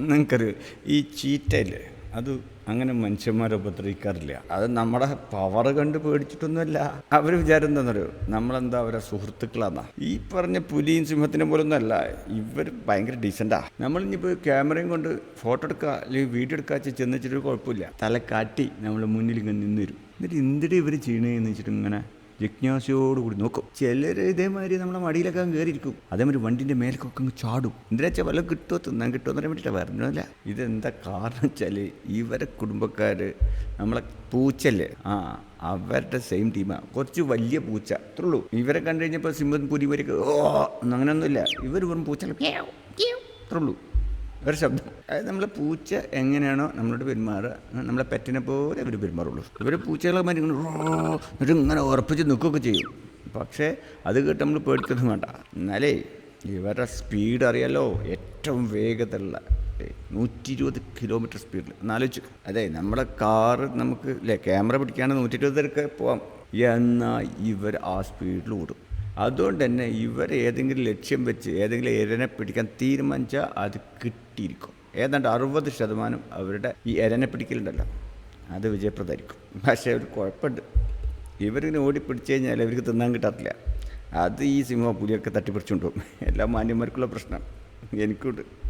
നിങ്ങൾക്കറിയോ ഈ ചീറ്റയില്ലേ അത് അങ്ങനെ മനുഷ്യന്മാരെ ഉപദ്രവിക്കാറില്ല. അത് നമ്മുടെ പവർ കണ്ട് പേടിച്ചിട്ടൊന്നുമല്ല. അവർ വിചാരം എന്താണെന്നറിയോ നമ്മളെന്താ അവരെ സുഹൃത്തുക്കളാന്നാ. ഈ പറഞ്ഞ പുലിയും സിംഹത്തിനെ പോലൊന്നും അല്ല ഇവർ ഭയങ്കര ഡീസന്റാ നമ്മളിനിപ്പോൾ ക്യാമറയും കൊണ്ട് ഫോട്ടോ എടുക്കുക അല്ലെങ്കിൽ വീഡിയോ എടുക്കുക വെച്ച് ചെന്നിച്ചിട്ട് കുഴപ്പമില്ല. തല കാട്ടി നമ്മൾ മുന്നിൽ ഇങ്ങനെ നിന്നു വരും എന്നിട്ട് എന്തിട്ട് ഇവർ ചെയ്യണേന്ന് വെച്ചിട്ട് ഇങ്ങനെ ജിജ്ഞാസയോടുകൂടി നോക്കും. ചിലർ ഇതേമാതിരി നമ്മളെ മടിയിലൊക്കെ കയറിയിരിക്കും. അതേമാതിരി വണ്ടിന്റെ മേലൊക്കെ അങ്ങ് ചാടും. എന്തിനാ വല്ല കിട്ടുമോ തിന്നാൻ കിട്ടുമോ എന്ന് പറയാൻ വേണ്ടിയിട്ടാണ് വരണമല്ല ഇതെന്താ കാരണം വെച്ചാൽ ഇവരെ കുടുംബക്കാർ നമ്മളെ പൂച്ചല്ലേ? ആ അവരുടെ സെയിം ടീമാണ് കുറച്ച് വലിയ പൂച്ച. അത്രേ ഉള്ളൂ. ഇവരെ കണ്ടു കഴിഞ്ഞപ്പോൾ സിംഹം പുലിവരൊക്കെ ഓ അങ്ങനെയൊന്നുമില്ല. ഇവർ വെറും പൂച്ച അത്രേ ഉള്ളൂ. ഒരു ശബ്ദം. അതായത് നമ്മളെ പൂച്ച എങ്ങനെയാണോ നമ്മളോട് പെരുമാറുക നമ്മളെ പെറ്റിനെ പോലെ അവർ പെരുമാറുള്ളൂ. ഇവർ പൂച്ചകളെ മാതിരി ഇങ്ങനെ ഇങ്ങനെ ഉറപ്പിച്ച് നിൽക്കുകയൊക്കെ ചെയ്യും. പക്ഷേ അത് കേട്ട് നമ്മൾ പേടിക്കൊന്നും വേണ്ട. എന്നാലേ ഇവരുടെ സ്പീഡ് അറിയാലോ ഏറ്റവും വേഗതയുള്ള നൂറ്റി ഇരുപത് കിലോമീറ്റർ സ്പീഡിൽ എന്നാലോചിച്ചു അതെ നമ്മുടെ കാറ് നമുക്ക് അല്ലേ ക്യാമറ പിടിക്കുകയാണെങ്കിൽ നൂറ്റി ഇരുപതൊക്കെ പോവാം. എന്നാൽ ഇവർ ആ സ്പീഡിൽ ഓടും. അതുകൊണ്ട് തന്നെ ഇവർ ഏതെങ്കിലും ലക്ഷ്യം വെച്ച് ഏതെങ്കിലും എരനെ പിടിക്കാൻ തീരുമാനിച്ചാൽ അത് കിട്ടിയിരിക്കും. ഏതാണ്ട് അറുപത് ശതമാനം അവരുടെ ഈ എരനെ പിടിക്കലുണ്ടല്ലോ. അത് വിജയപ്രദമായിരിക്കും. പക്ഷേ ഒരു കുഴപ്പമുണ്ട്. ഇവരിങ്ങനെ ഓടി പിടിച്ചു കഴിഞ്ഞാൽ അവർക്ക് തിന്നാൻ കിട്ടാത്തില്ല. അത് ഈ സിംഹ പുലിയൊക്കെ തട്ടിപ്പിടിച്ചുകൊണ്ടുപോകും എല്ലാ മാന്യന്മാർക്കുള്ള പ്രശ്നം. എനിക്കുണ്ട്.